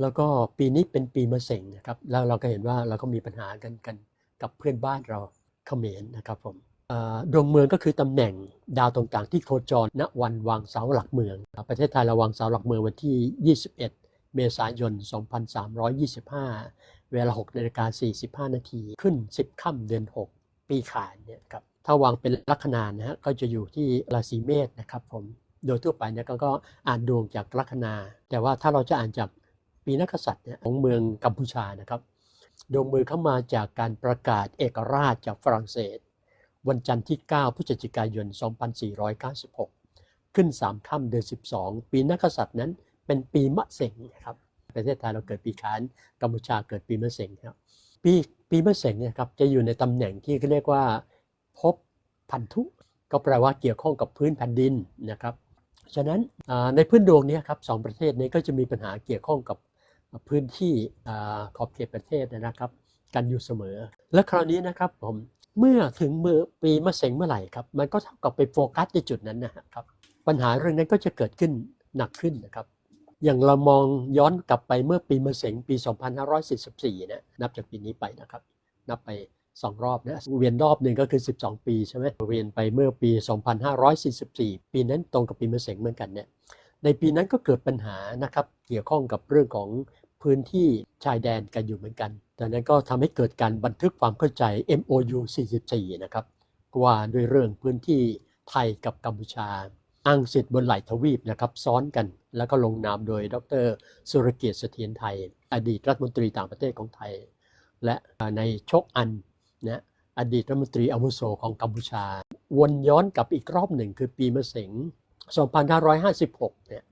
แล้วก็ปีนี้เป็นปีมะเสงนะครับแล้วเราก็เห็นว่าเราก็มีปัญหากันกันกับเพื่อนบ้านเราเขมรนะครับผมดวงเมืองก็คือตำแหน่งดาวต่างๆ ที่โคจรณวันวางเสาหลักเมือง ประเทศไทยเราวางเสาหลักเมืองวันที่ 21 เมษายน 2325 เวลา6นาฬิกา45 นาทีขึ้น 10 ค่ำเดือน 6 ปีขานเนี่ยครับถ้าวางเป็นลัคนานะฮะก็จะอยู่ที่ราศีเมษนะครับผมโดยทั่วไปเนี่ยก็ก็อ่านดวงจากลัคนา แต่ว่าถ้าเราจะอ่านจาก ปีนักษัตริย์ของเมืองกัมพูชานะครับดวงมือเข้ามาจากการประกาศเอกราชจากฝรั่งเศส วันจันทร์ที่ 9 พฤศจิกายน 2496 ขึ้น 3 ค่ำเดือน 12 ปีนักษัตริย์นั้นเป็นปีมะเสงนะครับประเทศไทยเราเกิดปีขานกัมพูชาเกิดปีมะเสงครับปีปีมะเสงเนี่ยครับจะอยู่ในตำแหน่งที่เรียกว่าภพพันธุ ก็แปลว่าเกี่ยวข้องกับพื้นแผ่นดินนะครับฉะนั้นในพื้นดวงนี้ครับสองประเทศนี้ก็จะมีปัญหาเกี่ยวข้องกับ พื้นที่ขอบเขตประเทศนะครับกันอยู่เสมอ และคราวนี้นะครับผมเมื่อถึงมือปีมะเสงเมื่อไหร่ครับมันก็เท่ากับไปโฟกัสในจุดนั้นนะครับปัญหาเรื่องนั้นก็จะเกิดขึ้นหนักขึ้นนะครับอย่างเรามองย้อนกลับไปเมื่อปีมะเสงปี 2544นะนับจากปีนี้ไปนะครับนับไป 2 รอบนะเวียนรอบหนึ่งก็คือ 12 ปีใช่ไหมเวียนไปเมื่อปี 2544 ปีนั้นตรงกับปีมะเสงเหมือนกันเนี่ย ในปีนั้นก็เกิดปัญหานะครับเกี่ยวข้องกับเรื่องของพื้นที่ชายแดนกันอยู่เหมือนกันดังนั้นก็ทำให้เกิดการบันทึกความเข้าใจ MOU 44 นะครับว่าด้วยเรื่องพื้นที่ไทยกับกัมพูชา อ้างสิทธิ์บนไหล่ทวีปนะครับซ้อนกัน แล้วก็ลงนามโดยดรสุรเกียรติเสถียรไทย อดีตรัฐมนตรีต่างประเทศของไทย และในชกอันนะอดีตรัฐมนตรีอาวุโสของกัมพูชา วนย้อนกลับอีกรอบหนึ่งคือปีมะเสง 2556 เนี่ย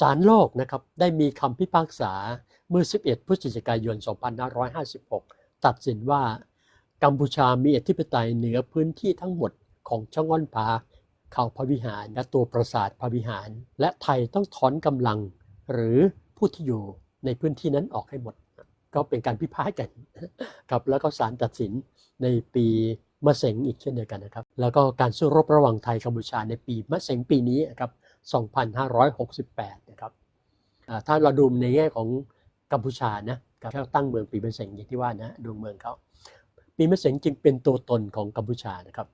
ศาลโลกนะครับได้มีคำพิพากษาเมื่อ 11 พฤศจิกายน 2556 ตัดสินว่ากัมพูชามีอธิปไตยเหนือพื้นที่ทั้งหมดของช่องอ้อนผาเขาพระวิหารและตัวปราสาทพระวิหาร และไทยต้องถอนกำลัง หรือผู้ที่อยู่ในพื้นที่นั้นออกให้หมด ก็เป็นการพิพาทกันครับแล้วก็ศาลตัดสินในปี มะเสงอีกเช่นเดียวกันนะครับ แล้วก็การสู้รบระหว่างไทยกัมพูชาในปีมะเสงปีนี้นะครับ 2568 นะครับอ่าถ้าเราดูในแง่ของกัมพูชานะกับเขาตั้งเมืองปีมะเสงอย่างที่ว่านะดวงเมืองเขาปีมะเสงจึงเป็นตัวตนของกัมพูชานะครับ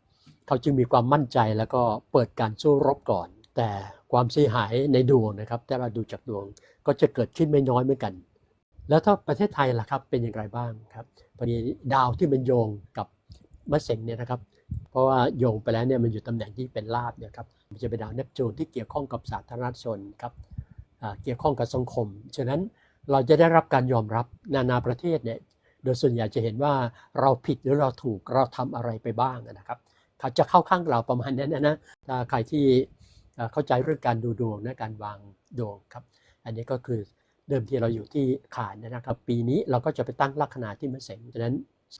เขาจึงมีความมั่นใจแล้วก็เปิดการสู้รบก่อน แต่ความเสียหายในดวงนะครับถ้าเราดูจากดวงก็จะเกิดขึ้นไม่น้อยเหมือนกัน แล้วถ้าประเทศไทยล่ะครับเป็นอย่างไรบ้างครับพอดีดาวที่มันโยงกับ มะเสงเนี่ยนะครับ เพราะว่าโยงไปแล้วเนี่ยมันอยู่ตำแหน่งที่เป็นลาบเนี่ยครับมันจะเป็นดาวเนปจูนที่เกี่ยวข้องกับสาธารณชนครับเกี่ยวข้องกับสังคม ฉะนั้นเราจะได้รับการยอมรับนานาประเทศเนี่ยโดยส่วนใหญ่จะเห็นว่าเราผิดหรือเราถูกเราทำอะไรไปบ้างนะครับเขาจะเข้าข้างเราประมาณนั้นนะถ้าใครที่เข้าใจเรื่องการดูดวงนะการวางดวงครับ อันนี้ก็คือเดิมทีเราอยู่ที่ขานนะครับ ปีนี้เราก็จะไปตั้งลัคนาที่มะเสงฉะนั้น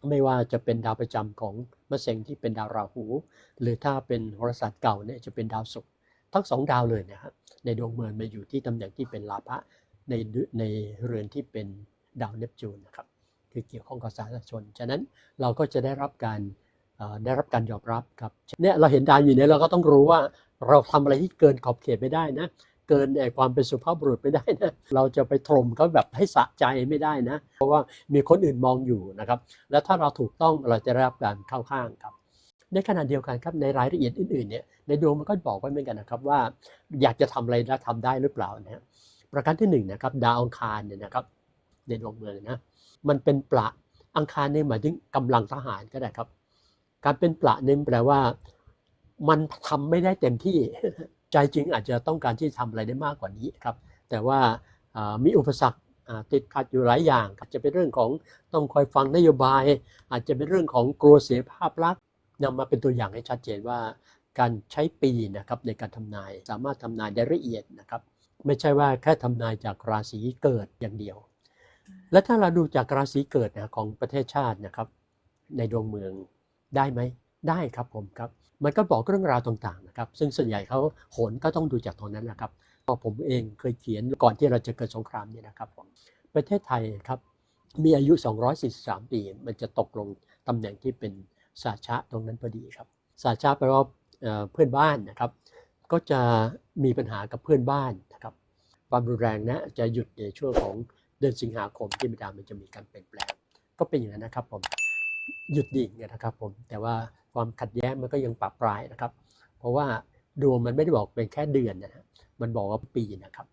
ไม่ว่าจะเป็นดาวประจำของมะเสงที่เป็นดาวราหู หรือถ้าเป็นโหราศาสตร์เก่าเนี่ยจะเป็นดาวศุกร์ทั้งสองดาวเลยนะครับในดวงเมืองมาอยู่ที่ตำแหน่งที่เป็นลาภะในในเรือนที่เป็นดาวเนปจูนนะครับคือเกี่ยวข้องกับสาธารณชน ฉะนั้นเราก็จะได้รับการได้รับการยอมรับครับเนี่ยเราเห็นดาวอยู่เนี่ยเราก็ต้องรู้ว่าเราทำอะไรที่เกินขอบเขตไม่ได้นะ เกินไอ้ความเป็นสุภาพบุรุษไม่ได้นะ เราจะไปถล่มเขาแบบให้สะใจไม่ได้นะ เพราะว่ามีคนอื่นมองอยู่นะครับ แล้วถ้าเราถูกต้องเราจะได้รับการเข้าข้างครับ ในขณะเดียวกันครับในรายละเอียดอื่นๆเนี่ยในดวงมันก็บอกไว้เหมือนกันนะครับว่า อยากจะทำอะไรแล้วทำได้หรือเปล่านะฮะประการที่หนึ่งนะครับดาวอังคารเนี่ยนะครับในดวงเมืองนะมันเป็นประอังคารเนี่ยหมายถึงกำลังทหารก็ได้ครับ การเป็นประเนี่ยแปลว่า มันทำไม่ได้เต็มที่ ใจจริงอาจจะต้องการที่จะทำอะไรได้มากกว่านี้ครับ แต่ว่ามีอุปสรรคติดขัดอยู่หลายอย่างอาจจะเป็นเรื่องของต้องคอยฟังนโยบาย อาจจะเป็นเรื่องของกลัวเสียภาพลักษณ์นำมาเป็นตัวอย่างให้ชัดเจนว่า การใช้ปีนะครับในการทำนายสามารถทำนายได้ละเอียดนะครับ ไม่ใช่ว่าแค่ทำนายจากราศีเกิดอย่างเดียว และถ้าเราดูจากราศีเกิดนะของประเทศชาตินะครับ ในดวงเมืองได้ไหมได้ครับผมครับ มันก็บอกเรื่องราวต่างๆนะครับ ซึ่งส่วนใหญ่เขาโหนก็ต้องดูจากตรงนั้นนะครับพราะผมเองเคยเขียนก่อนที่เราจะเกิดสงครามเนี่ยนะครับผมประเทศไทยครับมีอายุ 243 ปี มันจะตกลงตำแหน่งที่เป็นสาชะตรงนั้นพอดีครับ สาชะแปลว่าเอ่อเพื่อนบ้านนะครับ ก็จะมีปัญหากับเพื่อนบ้านนะครับบความรุนแรงนะจะหยุดในช่วงของเดือนสิงหาคมที่ดาวมันจะมีการเปลี่ยนแปลง ก็เป็นอย่างนั้นนะครับผม หยุดดิ่งเนี่ยนะครับผมแต่ว่าความขัดแย้งมันก็ยังปรับปรายนะครับ เพราะว่าดวงมันไม่ได้บอกเป็นแค่เดือนนะฮะมันบอกว่าปีนะครับ